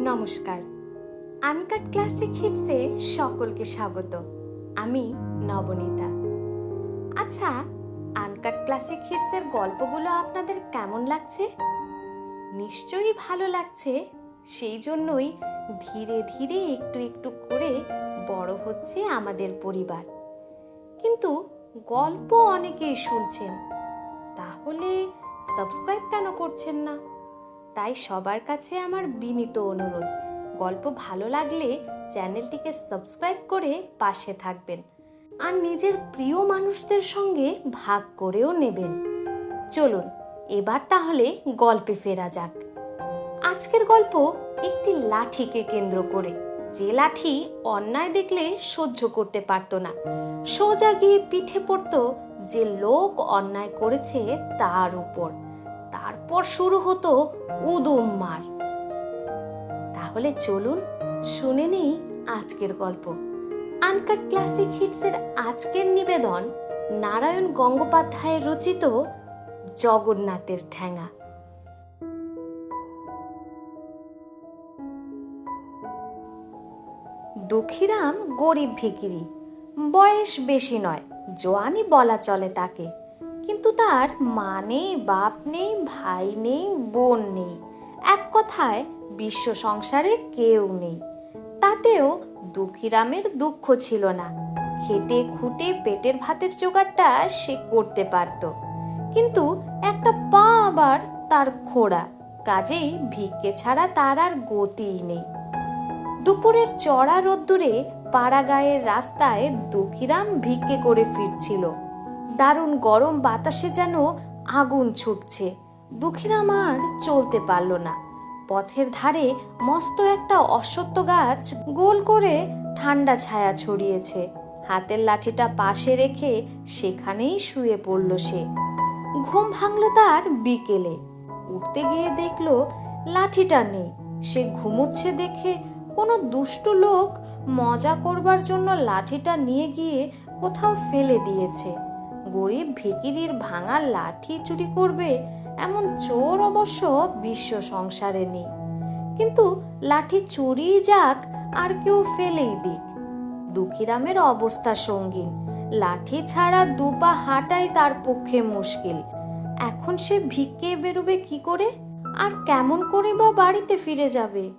নমস্কার। Uncut classic হিটসে সকলকে স্বাগত। আমি নবনীতা। আচ্ছা আনকাট ক্লাসিক হিটসের গল্পগুলো আপনাদের কেমন লাগছে? নিশ্চয়ই ভালো লাগছে। সেই জন্যই ধীরে ধীরে একটু একটু করে বড় হচ্ছে আমাদের পরিবার। কিন্তু গল্প অনেকেই শুনছেন। তাহলে সাবস্ক্রাইব কেন করছেন না? তাই সবার কাছে আমার বিনীত অনুরোধ। গল্প ভালো লাগলে চ্যানেলটিকে সাবস্ক্রাইব করে পাশে থাকবেন আর নিজের প্রিয় মানুষদের সঙ্গে ভাগ করেও নেবেন। চলুন, এবার তাহলে গল্পে ফেরা যাক। আজকের গল্প একটি লাঠিকে কেন্দ্র করে। যে লাঠি অন্যায় দেখলে সহ্য করতে পারতো না। সোজা গিয়ে পিঠে পড়তো যে লোক অন্যায় করেছে তার উপর। তারপর শুরু হতো উদুম মার। তাহলে চলুন শুনে নেই আজকের গল্প। আনকাট ক্লাসিক হিটসের আজকের নিবেদন নারায়ণ গঙ্গোপাধ্যায়ের রচিত জগন্নাথের ঠ্যাঙা। দুঃখীরাম গরিব ভিকিরি বয়স বেশি নয় জোয়ানি বলা চলে তাকে। কিন্তু তার মা নেই, বাপ নেই, ভাই নেই, বোন নেই। এক কথায় বিশ্ব সংসারে কেউ নেই। তাতেও দুঃখীরামের দুঃখ ছিল না। খেটে খুঁটে পেটের ভাতের জোগাড়টা সে করতে পারত। কিন্তু একটা পা আবার তার খোড়া। কাজেই ভিক্ষে ছাড়া তার আর গতিই নেই। দুপুরের চড়া রোদ্দুরে পাড়াগাঁয়ের রাস্তায় দুঃখীরাম ভিক্ষে করে ফিরছিল। দারুণ গরম বাতাসে যেন আগুন ছুটছে। দুঃখীরাম আর চলতে পারল না। পথের ধারে মস্ত একটা অশ্বত্থ গাছ গোল করে ঠান্ডা ছায়া ছড়িয়েছে। হাতের লাঠিটা পাশে রেখে সেখানেই শুয়ে পড়ল সে। ঘুম ভাঙল তার বিকেলে। উঠতে গিয়ে দেখল লাঠিটা নেই। সে ঘুমোচ্ছে দেখে কোনো দুষ্টু লোক মজা করবার জন্য লাঠিটা নিয়ে গিয়ে কোথাও ফেলে দিয়েছে। গরিব ভিকিরির ভাঙা লাঠি চুরি করবে এমন চোর অবশ্য বিশ্ব সংসারে নেই। কিন্তু লাঠি চুরি যাক, আর কেউ ফেলেই দিক। দুঃখীরামের অবস্থা সঙ্গীন। লাঠি ছাড়া দুপা হাঁটাই তার পক্ষে মুশকিল। এখন সে ভিক্ষে বেরোবে কি করে? আর কেমন করে বা বাড়িতে ফিরে যাবে?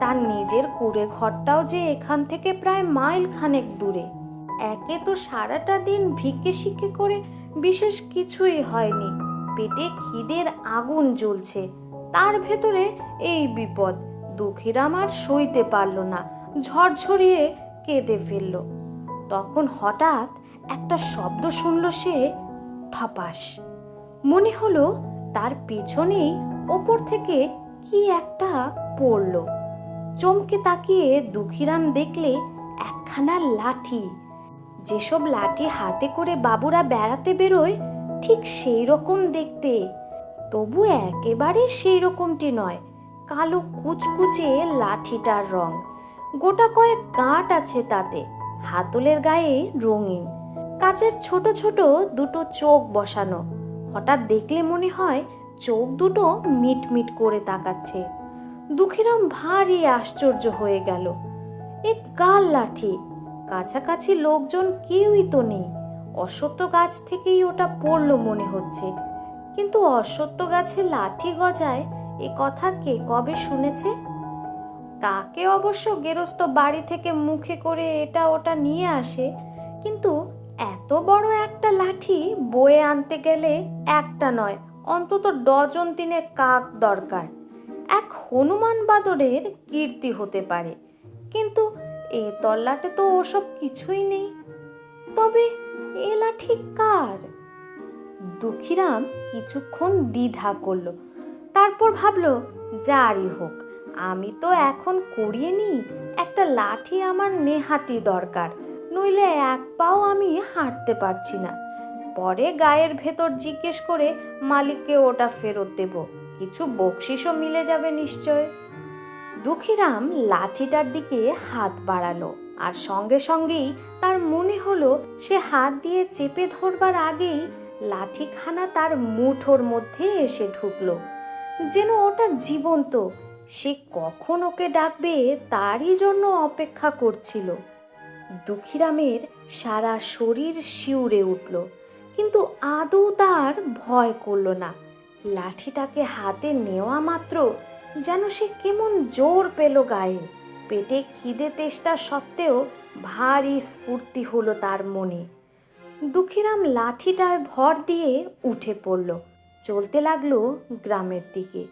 তার নিজের কুড়ে ঘরটাও যে এখান থেকে প্রায় মাইল খানেক দূরে। একে তো সারাটা দিন ভিক্ষে শিক্ষে করে বিশেষ কিছুই হয়নি। পেটে খিদের আগুন জ্বলছে। তার ভেতরে এই বিপদ। দুঃখীরাম আর সইতে পারল না। ঝরঝরিয়ে কেঁদে ফেলল। তখন হঠাৎ একটা শব্দ শুনল সে ঠপাস। মনে হলো তার পেছনেই ওপর থেকে কি একটা পড়ল। চমকে তাকিয়ে দুঃখীরাম দেখলে একখানা লাঠি যেসব লাঠি হাতে করে বাবুরা বেড়াতে বেরোয়, ঠিক সেই রকম দেখতে। তবু একেবারে সেই রকমটি নয়, কালো কুচকুচে লাঠিটার রং। গোটা কয়েক কাঠ আছে তাতে, হাতলের গায়ে রঙিন। কাচের ছোট ছোট দুটো চোখ বসানো, হঠাৎ দেখলে মনে হয় চোখ দুটো মিট মিট করে তাকাচ্ছে। দুঃখীরাম ভারী আশ্চর্য হয়ে গেল। এ কার লাঠি? কাছাকাছি লোকজন কেউই তো নেই। অসত্য গাছ থেকেই ওটা পড়ল মনে হচ্ছে। কিন্তু অসত্য গাছে লাঠি গজায় এ কথা কে কবে শুনেছে? কাকে অবশ্য গেরস্ত বাড়ি থেকে মুখে করে এটা ওটা নিয়ে আসে? কিন্তু এত বড় একটা লাঠি বয়ে আনতে গেলে একটা নয়, অন্তত ডজন তিনে কাক দরকার। এক হনুমান বাদরের কীর্তি হতে পারে। কিন্তু এ তল্লাটে তো ওসব কিছুই নেই। তবে এ লাঠি কার? দুঃখীরাম কিছুক্ষণ দ্বিধা করল। তারপর ভাবলো, যারই হোক, আমি তো এখন করিয়ে নিই, একটা লাঠি আমার নেহাতি দরকার, নইলে এক পাও আমি হাঁটতে পারছি না। পরে গায়ের ভেতর জিজ্ঞেস করে মালিককে ওটা ফেরত দেব, কিছু বকশিসও মিলে যাবে নিশ্চয়। দুঃখীরাম লাঠিটার দিকে হাত বাড়ালো আর সঙ্গে সঙ্গেই তার মনে হলো সে হাত দিয়ে চেপে ধরবার আগেই লাঠিখানা তার মুঠোর মধ্যে এসে ঢুকলো। যেন ওটা জীবন্ত, সে কখন ওকে ডাকবে তারই জন্য অপেক্ষা করছিল। দুঃখীরামের সারা শরীর শিউরে উঠল, কিন্তু আদৌ তার ভয় করল না। লাঠিটাকে হাতে নেওয়া মাত্র যেন সে কেমন জোর পেল গায়ে। পেটে খিদে তেষ্টা সত্ত্বেও ভারী স্ফূর্তি হলো তার মনে। দুঃখীরাম লাঠিটায় ভর দিয়ে উঠে পড়ল, চলতে লাগল গ্রামের দিকে।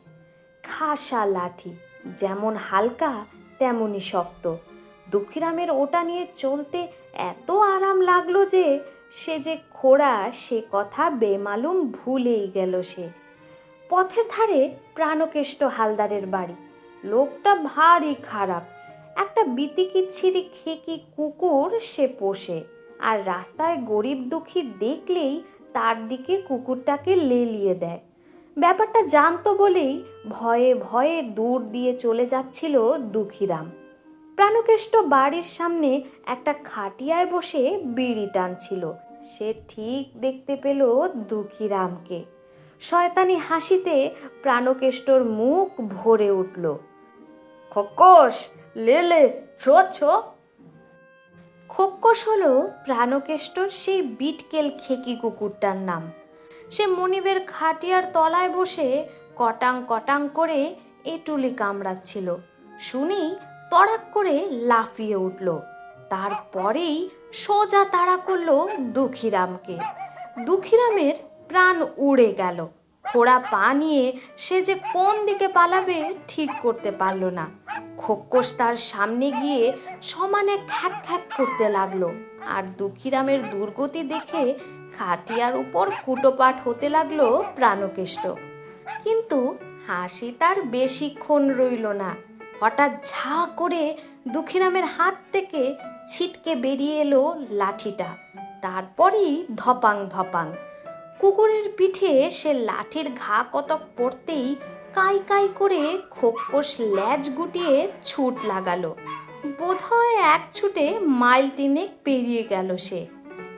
খাসা লাঠি, যেমন হালকা তেমনই শক্ত। দুঃখীরামের ওটা নিয়ে চলতে এত আরাম লাগল যে, সে যে খোড়া সে কথা বেমালুম ভুলেই গেল সে। পথের ধারে প্রাণকেষ্ট হালদারের বাড়ি। লোকটা ভারী খারাপ। একটা বিতিকিচ্ছিরি খেকি কুকুর সে পোষে। আর রাস্তায় গরিব দুঃখী দেখলেই তার দিকে কুকুরটাকে লেলিয়ে দেয়। ব্যাপারটা জানতো বলেই ভয়ে ভয়ে দূর দিয়ে চলে যাচ্ছিল দুঃখীরাম। প্রাণকেষ্ট বাড়ির সামনে একটা খাটিয়ায় বসে বিড়ি টানছিল। সে ঠিক দেখতে পেল দুঃখীরামকে। শয়তানি হাসিতে প্রাণকেষ্টর মুখ ভরে উঠল। খোকস লেলে ছো ছো। খোকস হলো প্রাণকেষ্টর সেই বিটকেল খেকি কুকুরটার নাম। সে মনিবের খাটিয়ার তলায় বসে কটাং কটাং করে এটুলি কামড়াচ্ছিল। শুনি তড়াক করে লাফিয়ে উঠল। তারপরেই সোজা তাড়া করল দুঃখীরামকে। দুঃখীরামের প্রাণ উড়ে গেল। খোড়া পা নিয়ে সে যে কোন দিকে পালাবে ঠিক করতে পারল না। খোকস তার সামনে গিয়ে সমানে খ্যাক খ্যাক করতে লাগল আর দুঃখীরামের দুর্গতি দেখে খাটিয়ার উপর কুটোপাট হতে লাগল প্রাণকেষ্ট। কিন্তু হাসি তার বেশিক্ষণ রইল না। হঠাৎ ঝা করে দুঃখীরামের হাত থেকে ছিটকে বেরিয়ে এলো লাঠিটা। তারপরেই ধপাং ধপাং কুকুরের পিঠে সে লাঠির ঘা কতক পড়তেই কাই কাই করে খোকস ল্যাজ গুটিয়ে ছুট লাগালো। বোধহয় এক ছুটে মাইল তিনেক পেরিয়ে গেল সে।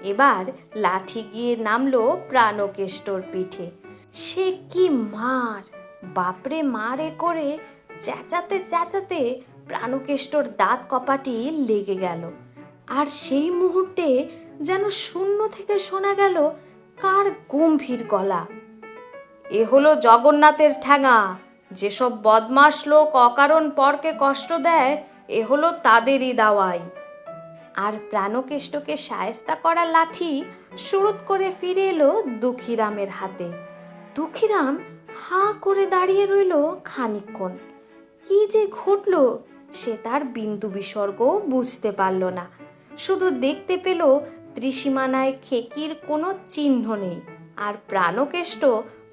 এবার লাঠি গিয়ে নামলো প্রাণকেষ্টর পিঠে। সে কি মার? বাপরে মারে করে চেঁচাতে চেঁচাতে প্রাণকেষ্টর দাঁত কপাটি লেগে গেল। আর সেই মুহূর্তে যেন শূন্য থেকে শোনা গেল কার গম্ভীর গলা? এ হলো জগন্নাথের ঠ্যাঙা যেসব বদমাস লোক অকারণ পরকে কষ্ট দেয়, এ হলো তাদেরই দাওয়াই। আর প্রাণকেষ্টকে সায়স্তা করা লাঠি সুরুত করে ফিরে এলো দুঃখীরামের হাতে। দুঃখীরাম হা করে দাঁড়িয়ে রইল খানিকক্ষণ। কি যে ঘটল সে তার বিন্দু বিসর্গ বুঝতে পারল না। শুধু দেখতে পেল ত্রিসীমানায় খেকির কোনো চিহ্ন নেই। আর প্রাণকেষ্ট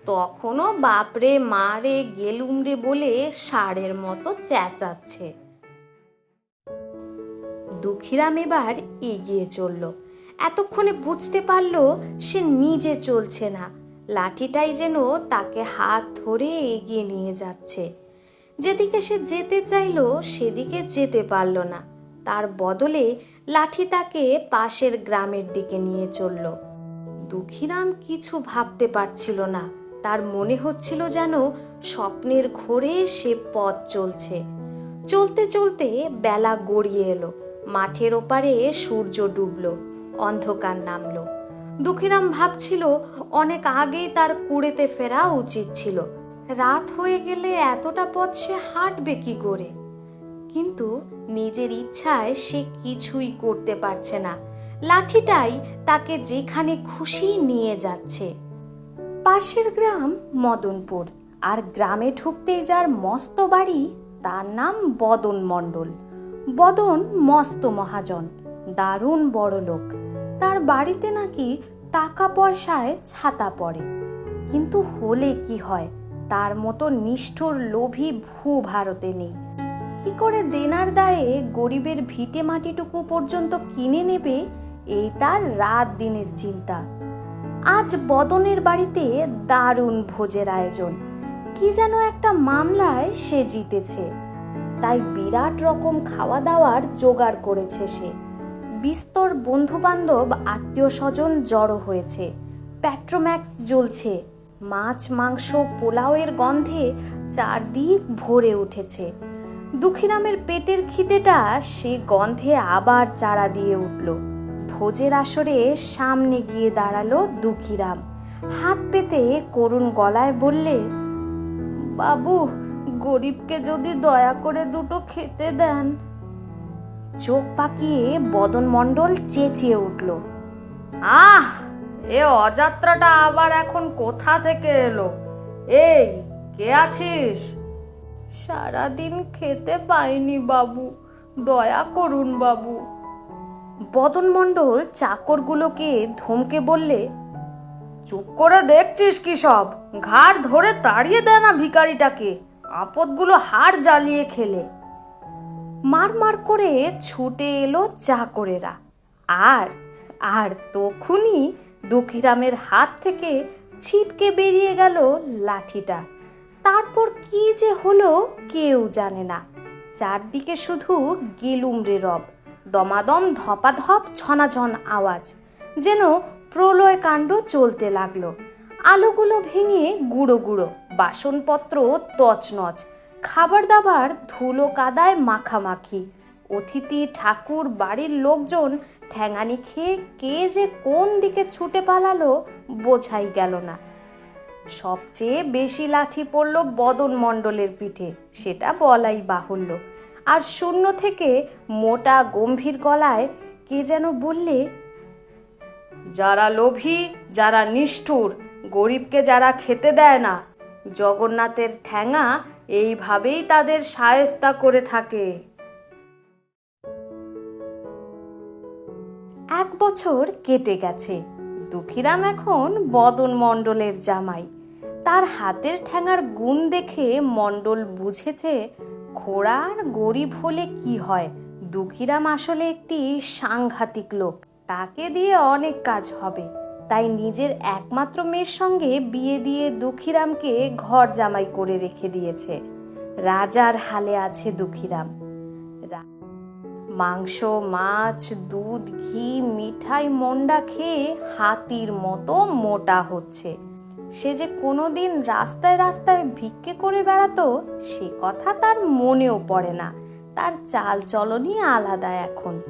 তখনও বাপরে, মারে, গেলুমরে বলে ষাঁড়ের মতো চেঁচাচ্ছে। দুঃখীরাম এবার এগিয়ে চলল। এতক্ষণে বুঝতে পারল সে নিজে চলছে না। লাঠিটাই যেন তাকে হাত ধরে এগিয়ে নিয়ে যাচ্ছে। যেদিকে সে যেতে চাইল, সেদিকে যেতে পারল না। তার বদলে লাঠি তাকে পাশের গ্রামের দিকে নিয়ে চলল। দুঃখীরাম কিছু ভাবতে পারছিল না। তার মনে হচ্ছিল যেন স্বপ্নের ঘোরে সে পথ চলছে। চলতে চলতে বেলা গড়িয়ে এলো। মাঠের ওপারে সূর্য ডুবল, অন্ধকার নামলো। দুঃখীরাম ভাবছিল, অনেক আগেই তার কুড়েতে ফেরা উচিত ছিল। রাত হয়ে গেলে এতটা পথ সে হাঁটবে কি করে? কিন্তু নিজের ইচ্ছায় সে কিছুই করতে পারছে না। লাঠিটাই তাকে যেখানে খুশি নিয়ে যাচ্ছে। পাশের গ্রাম মদনপুর, আর গ্রামে ঢুকতেই যার মস্ত বাড়ি, তার নাম বদন মণ্ডল। বদন মস্ত মহাজন, দারুণ বড় লোক। তার বাড়িতে নাকি টাকা পয়সায় ছাতা পড়ে। কিন্তু হলে কি হয়? তার মতো নিষ্ঠুর লোভী ভূ ভারতে নেই। কি করে দেনার দায়ে গরিবের ভিটে মাটিটুকু পর্যন্ত কিনে নেবে, এই তার রাত দিনের চিন্তা। আজ বদনের বাড়িতে দারুণ ভোজের আয়োজন। কি যেন একটা মামলায় সে জিতেছে। তাই বিরাট রকম খাওয়া দাওয়ার জোগাড় করেছে সে। বিস্তর বন্ধু বান্ধব আত্মীয় স্বজন জড়ো হয়েছে। প্যাট্রোম্যাক্স জ্বলছে। মাছ, মাংস, পোলাওয়ের গন্ধে চারদিক ভরে উঠেছে। দুঃখীরামের পেটের খিদেটা সে গন্ধে আবার চারা দিয়ে উঠল। ভোজের আসরে সামনে গিয়ে দাঁড়াল দুঃখীরাম। হাত পেতে করুণ গলায় বললে, বাবু, গরিবকে যদি দয়া করে দুটো খেতে দেন? চোখ পাকিয়ে বদন মণ্ডল চেঁচিয়ে উঠল, আহ, এ অযাত্রাটা আবার এখন কোথা থেকে এলো? এই, কে আছিস? সারাদিন খেতে পাইনি বাবু, দয়া করুন বাবু। বদন মণ্ডল চাকরগুলোকে ধমকে বললে, চুপ করে দেখছিস কি সব? ঘাড় ধরে তাড়িয়ে দেয় না ভিখারিটাকে, আপদগুলো হাড় জ্বালিয়ে খেলে। মার মার করে ছুটে এলো চাকরেরা। আর আর তখনই দুঃখীরামের হাত থেকে ছিটকে বেরিয়ে গেল লাঠিটা। তারপর কি যে হলো কেউ জানে না। চারদিকে শুধু গেলুমরে রব, দমাদম ধপাধপ ছনাঝন আওয়াজ, যেন প্রলয় কাণ্ড চলতে লাগল। আলোগুলো ভেঙে গুঁড়ো গুঁড়ো, বাসনপত্র তছনছ খাবার দাবার ধুলো কাদায় মাখামাখি, অতিথি, ঠাকুর, বাড়ির লোকজন ঠ্যাঙানি খেয়ে কে যে কোন দিকে ছুটে পালালো বোঝাই গেল না। সবচেয়ে বেশি লাঠি পড়ল বদন মণ্ডলের পিঠে, সেটা বলাই বাহুল্য। আর শূন্য থেকে মোটা গম্ভীর গলায় কে যেন বললে, যারা লোভী, যারা নিষ্ঠুর, গরিবকে যারা খেতে দেয় না, জগন্নাথের ঠ্যাঙা এইভাবেই তাদের সায়স্তা করে থাকে। এক বছর কেটে গেছে। দুঃখীরাম এখন বদন মণ্ডলের জামাই। তার হাতের ঠ্যাঙার গুণ দেখে মণ্ডল বুঝেছে খোড়ার গরিব হলে কি হয়? দুঃখীরাম আসলে একটি সাংঘাতিক লোক। তাকে দিয়ে অনেক কাজ হবে। তাই নিজের একমাত্র মেয়ের সঙ্গে বিয়ে দিয়ে দুঃখীরামকে ঘর জামাই করে রেখে দিয়েছে। রাজার হালে আছে দুঃখীরাম। মাংস, মাছ, দুধ, ঘি, মিঠাই, মন্ডা খেয়ে হাতির মতো মোটা হচ্ছে। সে যে কোনোদিন রাস্তায় রাস্তায় ভিক্ষে করে বেড়াতো, সে কথা তার মনেও পড়ে না। তার চাল চলনই আলাদা এখন।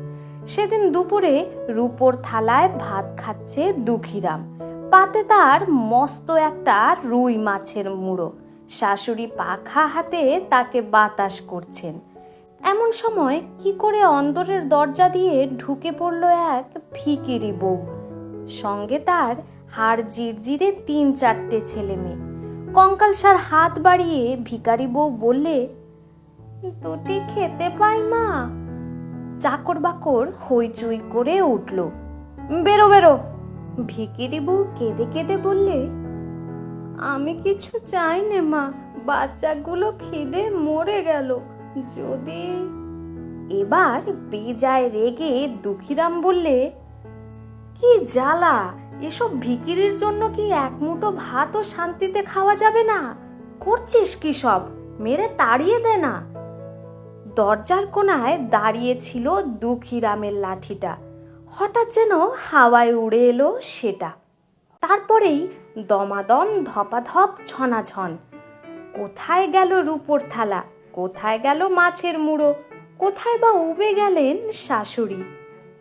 সেদিন দুপুরে রূপোর থালায় ভাত খাচ্ছে দুঃখীরাম। পাতে তার মস্ত একটা রুই মাছের মুড়ো। শাশুড়ি পাখা হাতে তাকে বাতাস করছেন। এমন সময় কি করে অন্দরের দরজা দিয়ে ঢুকে পড়ল এক ফিকিরি বউ। সঙ্গে তার হাড় জিরজিরে তিন চারটে ছেলে মেয়ে। কঙ্কালসার হাত বাড়িয়ে ভিকারি বউ বললে, দুটি খেতে পাই মা। চাকর বাকর হইচই করে উঠল, বেরো বেরো। ভিকিরি বউ কেঁদে কেঁদে বললে, আমি কিছু চাই নে মা, বাচ্চাগুলো খিদে মরে গেল। যদি এবার বেজায় রেগে দুঃখীরাম বললে, কি জ্বালা, এসব ভিকিরির জন্য কি এক মুঠো ভাতও শান্তিতে খাওয়া যাবে না? করছিস কি সব? মেরে তাড়িয়ে দে না। দরজার কোনায় দাঁড়িয়ে ছিল দুঃখীরামের লাঠিটা। হঠাৎ যেন হাওয়ায় উড়ে এলো সেটা। তারপরেই দমাদম ধপাধপ ছনাছন কোথায় গেল রূপোর থালা? কোথায় গেল মাছের মুড়ো? কোথায় বা উবে গেলেন শাশুড়ি?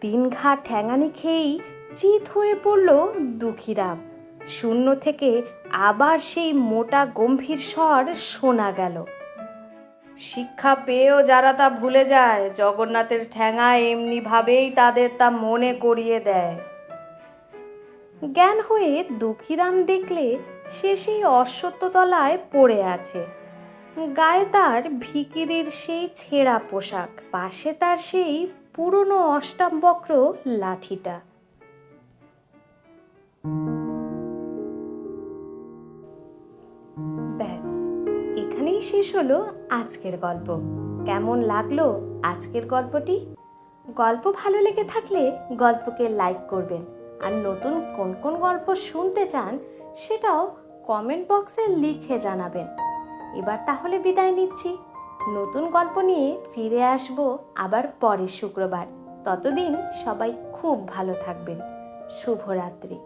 তিন ঘা ঠ্যাঙানি খেয়েই চিত হয়ে পড়ল দুঃখীরাম। শূন্য থেকে আবার সেই মোটা গম্ভীর স্বর শোনা গেল। শিক্ষা পেয়েও যারা তা ভুলে যায়, জগন্নাথের ঠ্যাঙা এমনি ভাবেই তাদের তা মনে করিয়ে দেয়। জ্ঞান হয়ে দুঃখীরাম দেখলে সে সেই অশ্বত্থতলায় পড়ে আছে। গায়ে তার ভিকিরির সেই ছেঁড়া পোশাক, পাশে তার সেই পুরনো অষ্টাবক্র লাঠিটা। ব্যাস, এখানেই শেষ হলো আজকের গল্প। কেমন লাগল আজকের গল্পটি? গল্প ভালো লেগে থাকলে গল্পকে লাইক করবেন। আর নতুন কোন কোন গল্প শুনতে চান, সেটাও কমেন্ট বক্সে লিখে জানাবেন। এবার তাহলে বিদায় নিচ্ছি। নতুন গল্প নিয়ে ফিরে আসব আবার পরের শুক্রবার। ততদিন সবাই খুব ভালো থাকবেন। শুভরাত্রি।